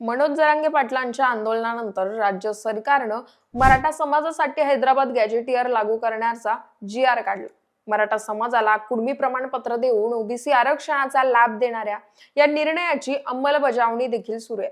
मनोज जरांगे पाटलांच्या आंदोलनानंतर राज्य सरकारनं मराठा समाजासाठी हैदराबाद गॅजेटियर लागू करण्याचा जी आर काढला. मराठा समाजाला कुणबी प्रमाणपत्र देऊन ओबीसी आरक्षणाचा लाभ देणाऱ्या या निर्णयाची अंमलबजावणी देखील सुरू आहे.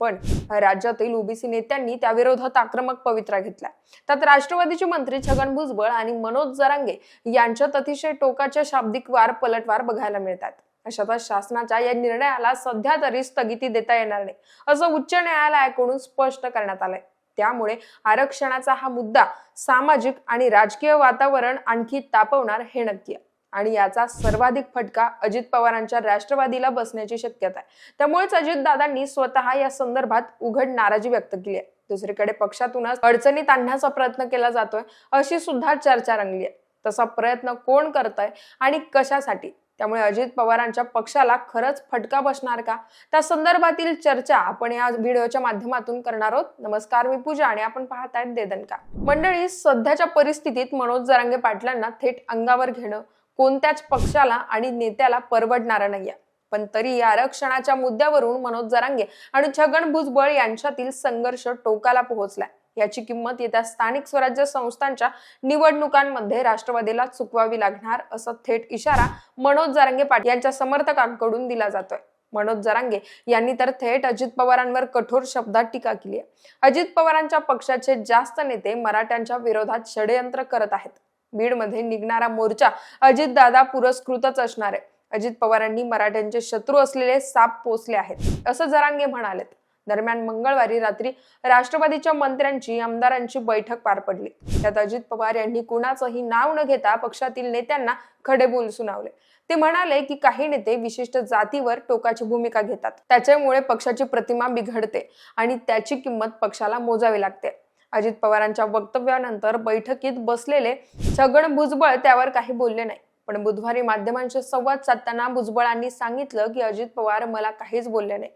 पण राज्यातील ओबीसी नेत्यांनी त्याविरोधात आक्रमक पवित्रा घेतला त्यात राष्ट्रवादीचे मंत्री छगन भुजबळ आणि मनोज जरांगे यांच्यात अतिशय टोकाच्या शाब्दिक वार पलटवार बघायला मिळतात. अशातच शासनाच्या या निर्णयाला सध्या तरी स्थगिती देता येणार नाही असं उच्च न्यायालयाकडून स्पष्ट करण्यात आलंय. त्यामुळे आरक्षणाचा हा मुद्दा सामाजिक आणि राजकीय वातावरण आणखी तापवणार हे नक्की आहे. आणि याचा सर्वाधिक फटका अजित पवारांच्या राष्ट्रवादीला बसण्याची शक्यता आहे. त्यामुळेच अजितदादांनी स्वतः या संदर्भात उघड नाराजी व्यक्त केली आहे. दुसरीकडे पक्षातूनच अडचणीत आणण्याचा प्रयत्न केला जातोय अशी सुद्धा चर्चा रंगली आहे. तसा प्रयत्न कोण करतय आणि कशासाठी? त्यामुळे अजित पवारांच्या पक्षाला खरंच फटका बसणार का? त्या संदर्भातील चर्चा आपण या व्हिडिओच्या माध्यमातून करणार आहोत. नमस्कार मी पूजा आणि आपण पाहत आहेत देदनका मंडळी सध्याच्या परिस्थितीत मनोज जरांगे पाटलांना थेट अंगावर घेणं कोणत्याच पक्षाला आणि नेत्याला परवडणारं नाहीये. पण तरी या आरक्षणाच्या मुद्द्यावरून मनोज जरांगे आणि छगन भुजबळ यांच्यातील संघर्ष टोकाला पोहोचलाय. याची किंमत येत्या स्थानिक स्वराज्य संस्थांच्या निवडणुकांमध्ये राष्ट्रवादीला चुकवावी लागणार असा थेट इशारा मनोज जरांगे पाटील यांच्या समर्थकांकडून दिला जातोय. मनोज जरांगे यांनी तर थेट अजित पवारांवर कठोर शब्दात टीका केली आहे. अजित पवारांच्या पक्षाचे जास्त नेते मराठ्यांच्या विरोधात षडयंत्र करत आहेत. बीडमध्ये निघणारा मोर्चा अजितदादा पुरस्कृतच असणार आहे. अजित पवारांनी मराठ्यांचे शत्रू असलेले साप पोचले आहेत असं जरांगे म्हणालेत. दरम्यान मंगळवारी रात्री राष्ट्रवादीच्या मंत्र्यांची आमदारांची बैठक पार पडली. त्यात अजित पवार यांनी कुणाचंही नाव न घेता पक्षातील नेत्यांना खडेबोल सुनावले. ते म्हणाले की काही नेते विशिष्ट जातीवर टोकाची भूमिका घेतात. त्याच्यामुळे पक्षाची प्रतिमा बिघडते आणि त्याची किंमत पक्षाला मोजावी लागते. अजित पवारांच्या वक्तव्यानंतर बैठकीत बसलेले छगन भुजबळ त्यावर काही बोलले नाही. पण बुधवारी माध्यमांशी संवाद साधताना भुजबळांनी सांगितलं की अजित पवार मला काहीच बोलले नाही.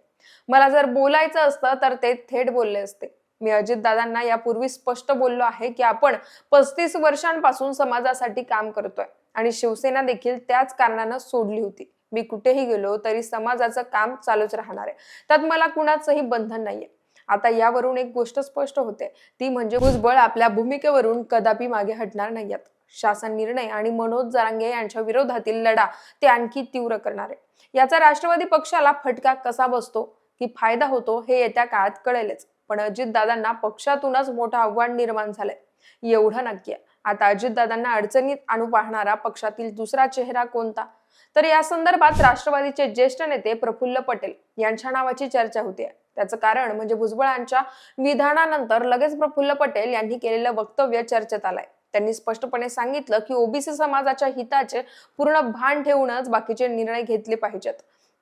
मला जर बोलायचं असतं तर ते थेट बोलले असते. मी अजितदादांना यापूर्वी स्पष्ट बोललो आहे की आपण पस्तीस वर्षांपासून समाजासाठी काम करतोय आणि शिवसेना देखील त्याच कारणानं सोडली होती. मी कुठेही गेलो तरी समाजाचं काम चालूच राहणार आहे. त्यात मला कुणाचंही बंधन नाहीये. आता यावरून एक गोष्ट स्पष्ट होते. ती म्हणजे भुजबळ आपल्या भूमिकेवरून कदापि मागे हटणार नाहीयेत. शासन निर्णय आणि मनोज जरांगे यांच्या विरोधातील लढा ते आणखी तीव्र करणार आहे याचा राष्ट्रवादी पक्षाला फटका कसा बसतो? की फायदा होतो हे येत्या काळात कळेलच. पण अजितदादांना पक्षातूनच मोठं आव्हान निर्माण झालंय. एवढं नक्की आहे. आता अजितदादांना अडचणीत आणू पाहणारा पक्षातील दुसरा चेहरा कोणता? तर या संदर्भात राष्ट्रवादीचे ज्येष्ठ नेते प्रफुल्ल पटेल यांच्या नावाची चर्चा होते. त्याचं कारण म्हणजे भुजबळांच्या विधानानंतर लगेच प्रफुल्ल पटेल यांनी केलेलं वक्तव्य चर्चेत आलंय. त्यांनी स्पष्टपणे सांगितलं की ओबीसी समाजाच्या हिताचे पूर्ण भान ठेवूनच बाकीचे निर्णय घेतले पाहिजेत.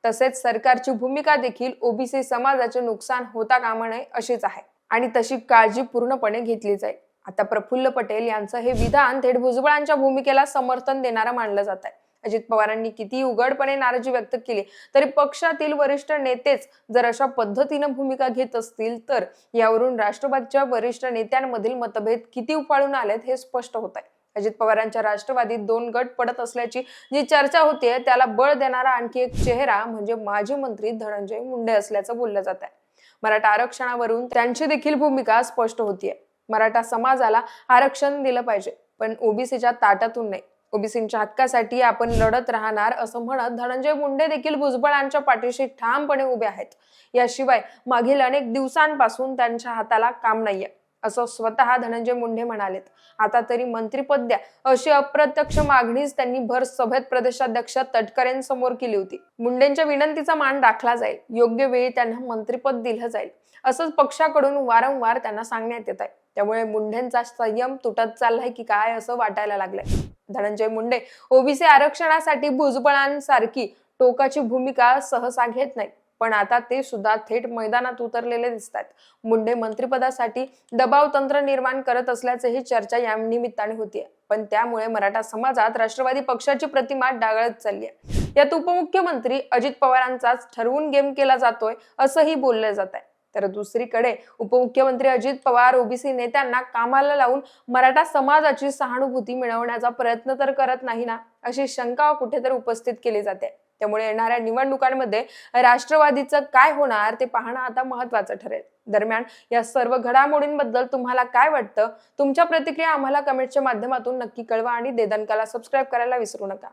तसेच सरकारची भूमिका देखील ओबीसी समाजाचे नुकसान होता कामा नये अशीच आहे. आणि तशी काळजी पूर्णपणे घेतली जाईल. आता प्रफुल्ल पटेल यांचं हे विधान थेट भुजबळांच्या भूमिकेला समर्थन देणारं मानलं जात आहे अजित पवारांनी किती उघडपणे नाराजी व्यक्त केली तरी पक्षातील वरिष्ठ नेतेच जर अशा पद्धतीनं भूमिका घेत असतील तर यावरून राष्ट्रवादीच्या वरिष्ठ नेत्यांमधील मतभेद किती उफाळून आलेत हे स्पष्ट होत आहे अजित पवारांच्या राष्ट्रवादीत दोन गट पडत असल्याची जी चर्चा होतीये त्याला बळ देणारा आणखी एक चेहरा म्हणजे माजी मंत्री धनंजय मुंडे असल्याचं बोललं जात आहे मराठा आरक्षणावरून त्यांची देखील भूमिका स्पष्ट होतीये. मराठा समाजाला आरक्षण दिलं पाहिजे पण ओबीसीच्या ताटातून नाही. ओबीसींच्या हक्कासाठी आपण लढत राहणार असं म्हणत धनंजय मुंडे देखील भुजबळांच्या पाठीशी ठामपणे उभे आहेत. याशिवाय मागील अनेक दिवसांपासून त्यांच्या हाताला काम नाहीये असं स्वतः धनंजय मुंडे म्हणालेत. आता तरी मंत्रीपद द्या अशी अप्रत्यक्ष मागणीच त्यांनी भर सभेत प्रदेशाध्यक्ष तटकरेंसमोर केली होती. मुंडेंच्या विनंतीचा मान राखला जाईल योग्य वेळी त्यांना मंत्रीपद दिलं जाईल असंच पक्षाकडून वारंवार त्यांना सांगण्यात येत आहे. त्यामुळे मुंडेंचा संयम तुटत चाललाय की काय असं वाटायला लागलंय. धनंजय मुंडे ओबीसी आरक्षणासाठी भुजबळांसारखी टोकाची भूमिका सहसा घेत नाही. पण आता ते सुद्धा थेट मैदानात उतरलेले दिसतात मुंडे मंत्रिपदासाठी दबाव तंत्र निर्माण करत असल्याचंही चर्चा या निमित्ताने होतीये. पण त्यामुळे मराठा समाजात राष्ट्रवादी पक्षाची प्रतिमा डागळत चालली आहे यात उपमुख्यमंत्री अजित पवारांचाच ठरवून गेम केला जातोय असंही बोललं जात आहे तर दुसरीकडे उपमुख्यमंत्री अजित पवार ओबीसी नेत्यांना कामाला लावून मराठा समाजाची सहानुभूती मिळवण्याचा प्रयत्न तर करत नाही ना? अशी शंका कुठेतरी उपस्थित केली जाते. त्यामुळे येणाऱ्या निवडणुकांमध्ये राष्ट्रवादीचं काय होणार ते पाहणं आता महत्वाचं ठरेल. दरम्यान या सर्व घडामोडींबद्दल तुम्हाला काय वाटतं? तुमच्या प्रतिक्रिया आम्हाला कमेंटच्या माध्यमातून नक्की कळवा आणि देदनकाला सबस्क्राईब करायला विसरू नका.